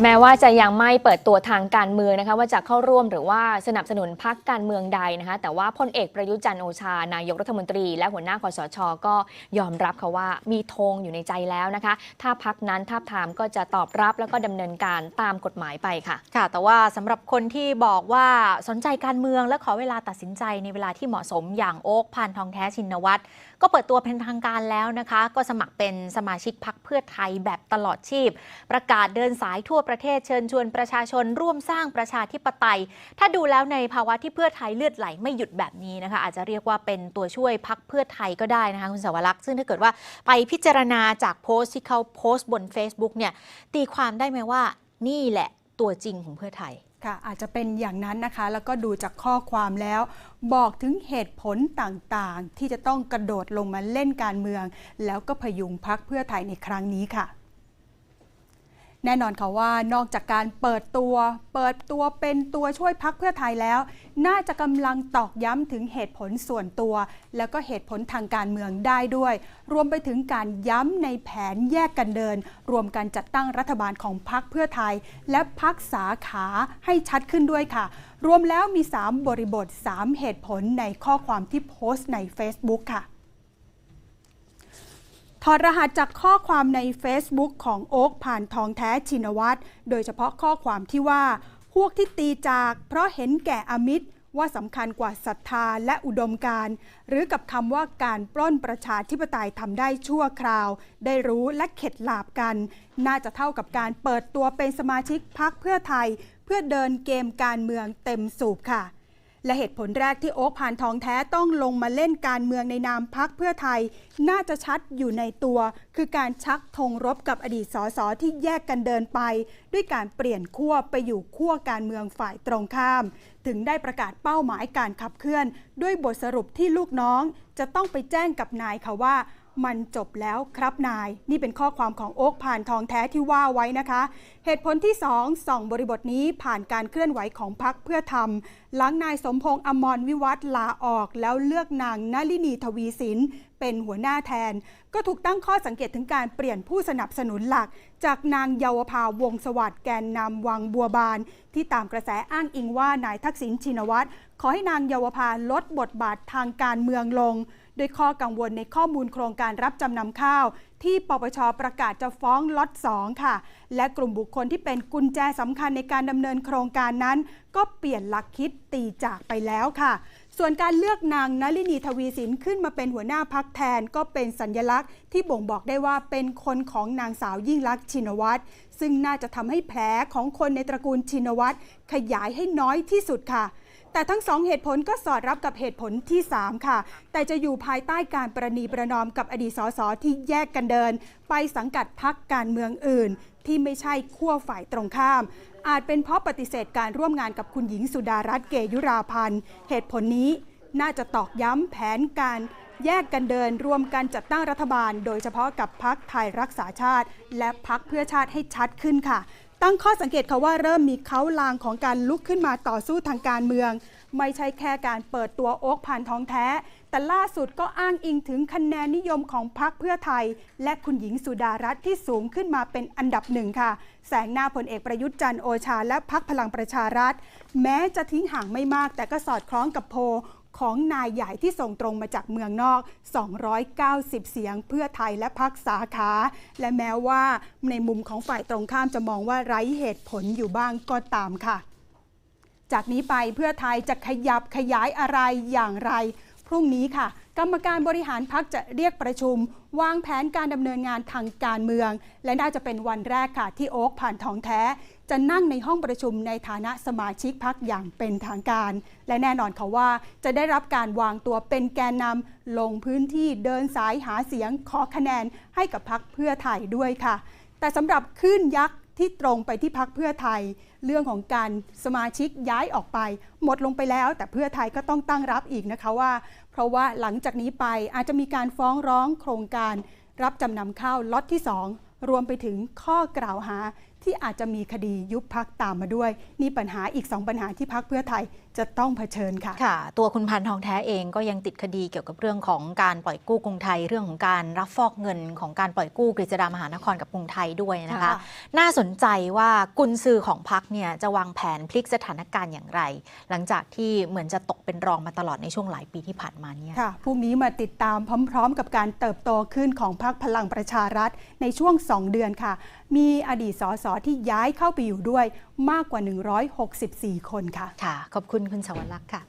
แม้ว่าจะยังไม่เปิดตัวทางการเมืองนะคะว่าจะเข้าร่วมหรือว่าสนับสนุนพรรคการเมืองใดนะคะแต่ว่าพลเอกประยุจันโอชานายกรัฐมนตรี และหัวหน้าคอสชก็ยอมรับค่ะว่ามีธงอยู่ในใจแล้วนะคะ ถ้าพักนั้นท้าทามก็จะตอบรับแล้วก็ดำเนินการตามกฎหมายไปค่ะ ค่ะ แต่ว่าสำหรับคนที่บอกว่าสนใจการเมืองและขอเวลาตัดสินใจในเวลาที่เหมาะสมอย่างโอ๊กพันทองแท้ชินวัตรก็เปิดตัวเป็นทางการแล้วนะคะ ก็สมัครเป็นสมาชิกพักเพื่อไทยแบบตลอดชีพ ประกาศเดินสายทั่วประเทศเชิญชวนประชาชนร่วมสร้างประชาธิปไตย ถ้าดูแล้วในภาวะที่เพื่อไทยเลือดไหลไม่หยุดแบบนี้นะคะ อาจจะเรียกว่าเป็นตัวช่วยพักเพื่อไทยก็ได้นะคะคุณสาวรักษ์ซึ่งถ้าเกิดว่าไปพิจารณาจากโพสต์ที่เขาโพสต์บน Facebook เนี่ยตีความได้ไหมว่านี่แหละตัวจริงของเพื่อไทยค่ะอาจจะเป็นอย่างนั้นนะคะ แล้วก็ดูจากข้อความแล้ว บอกถึงเหตุผลต่างๆ ที่จะต้องกระโดดลงมาเล่นการเมือง แล้วก็พยุงพักเพื่อไทยในครั้งนี้ค่ะ แน่นอนค่ะว่านอกจากการเปิดตัว เปิดตัวเป็นตัวช่วยพักเพื่อไทยแล้ว น่าจะกำลังตอกย้ำถึงเหตุผลส่วนตัว แล้วก็เหตุผลทางการเมืองได้ด้วย รวมไปถึงการย้ำในแผนแยกกันเดิน รวมกันจัดตั้งรัฐบาลของพักเพื่อไทย และพักสาขาให้ชัดขึ้นด้วยค่ะ รวมแล้วมี 3 บริบท 3 เหตุผลในข้อความที่โพสต์ใน Facebook ค่ะ ถอดรหัสจากข้อความใน Facebook ของโอ๊กผ่านทองแท้ชินวัตรโดยเฉพาะข้อความที่ว่า พวกที่ตีจากเพราะเห็นแก่อมิตรว่าสำคัญกว่าศรัทธาและอุดมการณ์หรือกับคำว่าการปล้นประชาธิปไตยทำได้ชั่วคราว ได้รู้และเข็ดหลาบกัน น่าจะเท่ากับการเปิดตัวเป็นสมาชิกพักเพื่อไทย เพื่อเดินเกมการเมืองเต็มสูบค่ะ และเหตุผลแรกที่โอ๊คผ่านทองแท้ต้องลงมาเล่นการเมืองในนามพักเพื่อไทย น่าจะชัดอยู่ในตัว คือการชักธงรบกับอดีตสสที่แยกกันเดินไป ด้วยการเปลี่ยนขั้วไปอยู่ขั้วการเมืองฝ่ายตรงข้าม ถึงได้ประกาศเป้าหมายการขับเคลื่อน ด้วยบทสรุปที่ลูกน้อง จะต้องไปแจ้งกับนายค่ะว่า มันจบแล้วครับนาย นี่เป็นข้อความของโอ๊กผ่านทองแท้ที่ว่าไว้นะคะ เหตุผลที่2ส่องบริบทนี้ผ่านการเคลื่อนไหวของพักเพื่อทำหลังนายสมพงษ์อมรวิวัฒลาออกแล้วเลือกนางนลินีทวีสินเป็นหัวหน้าแทน ก็ถูกตั้งข้อสังเกตถึงการเปลี่ยนผู้สนับสนุนหลัก จากนางเยาวภาวงศสวัสดิ์แกนนำวังบัวบาน ที่ตามกระแสอ้างอิงว่านายทักษิณชินวัตรขอให้นางเยาวภาลดบทบาททางการเมืองลง โดยข้อกังวลในข้อมูลโครงการรับจำนำข้าว ที่ปปชประกาศจะฟ้องล็อต2ค่ะ และกลุ่มบุคคลที่เป็นกุญแจสำคัญในการดำเนินโครงการนั้น ก็เปลี่ยนหลักคิดตีจากไปแล้วค่ะส่วนการเลือกนางนลินีทวีสินขึ้นมาเป็นหัวหน้าพักแทนก็เป็นสัญญลักษณ์ที่บ่งบอกได้ว่าเป็นคนของนางสาวยิ่งลักษณ์ชินวัตรซึ่งน่าจะทำให้แผลของคนในตระกูลชินวัตรขยายให้น้อยที่สุดค่ะ แต่ทั้งสองเหตุผลก็สอดรับกับเหตุผลที่ 3 ค่ะ แต่จะอยู่ภายใต้การประนีประนอมกับอดีตสสที่แยกกันเดิน ไปสังกัดพักการเมืองอื่น ที่ไม่ใช่ขั้วฝ่ายตรงข้าม อาจเป็นเพราะปฏิเสธการร่วมงานกับคุณหญิงสุดารัตน์เกยุราพันธ์ เหตุผลนี้น่าจะตอกย้ำแผนการแยกกันเดินรวมกันจัดตั้งรัฐบาล โดยเฉพาะกับพักไทยรักษาชาติ และพักเพื่อชาติให้ชัดขึ้นค่ะ ตั้งข้อสังเกตค่ะว่าเริ่มมีเขาลางของการลุกขึ้นมาต่อสู้ทางการเมือง ไม่ใช่แค่การเปิดตัวโอ๊กผ่านท้องแท้ แต่ล่าสุดก็อ้างอิงถึงคะแนนนิยมของพักเพื่อไทย และคุณหญิงสุดารัตน์ที่สูงขึ้นมาเป็นอันดับหนึ่งค่ะ แสงหน้าพลเอกประยุทธ์จันทร์โอชา และพักพลังประชารัฐ แม้จะทิ้งห่างไม่มาก แต่ก็สอดคล้องกับโพ ของนายใหญ่ที่ส่งตรงมาจากเมืองนอก 290 เสียงเพื่อไทยและพักสาขา และแม้ว่าในมุมของฝ่ายตรงข้ามจะมองว่าไร้เหตุผลอยู่บ้างก็ตามค่ะ จากนี้ไปเพื่อไทยจะขยับขยายอะไรอย่างไร พรุ่งนี้ค่ะ กรรมการบริหารพักจะเรียกประชุม วางแผนการดำเนินงานทางการเมือง และน่าจะเป็นวันแรกค่ะที่โอ๊กผ่านทองแท้ จะนั่งในห้องประชุมในฐานะสมาชิกพักอย่างเป็นทางการ และแน่นอนค่ะว่าจะได้รับการวางตัวเป็นแกนนำลงพื้นที่เดินสายหาเสียงขอคะแนนให้กับพักเพื่อไทยด้วยค่ะ แต่สำหรับคลื่นยักษ์ ที่ตรงไปที่พักเพื่อไทย เรื่องของการสมาชิกย้ายออกไป หมดลงไปแล้ว แต่เพื่อไทยก็ต้องตั้งรับอีกนะคะว่า เพราะว่าหลังจากนี้ไปอาจจะมีการฟ้องร้องโครงการ รับจำนำข้าวล็อตที่ 2 รวมไปถึงข้อกล่าวหา ที่อาจจะมีคดียุบพักตามมาด้วย นี่ปัญหาอีก2ปัญหาที่พักเพื่อไทยจะต้องเผชิญค่ะค่ะ ตัวคุณพันธ์ทองแท้เองก็ยังติดคดีเกี่ยวกับเรื่องของการปล่อยกู้กรุงไทยเรื่องของการรับฟอกเงินของการปล่อยกู้กฤษฎามหานครกับกรุงไทยด้วยนะคะค่ะน่าสนใจว่ากุญซือของพักเนี่ยจะวางแผนพลิกสถานการณ์อย่างไร หลังจากที่เหมือนจะตกเป็นรองมาตลอดในช่วงหลายปีที่ผ่านมาเนี่ยค่ะพรุ่งนี้มาติดตามพร้อม ๆ กับการเติบโตขึ้นของพรรคพลังประชารัฐในช่วง 2 เดือนค่ะ มีอดีตสสที่ย้ายเข้าไปอยู่ด้วยมากกว่า 164 คนค่ะ ค่ะ ขอบคุณคุณสวรักษ์ค่ะ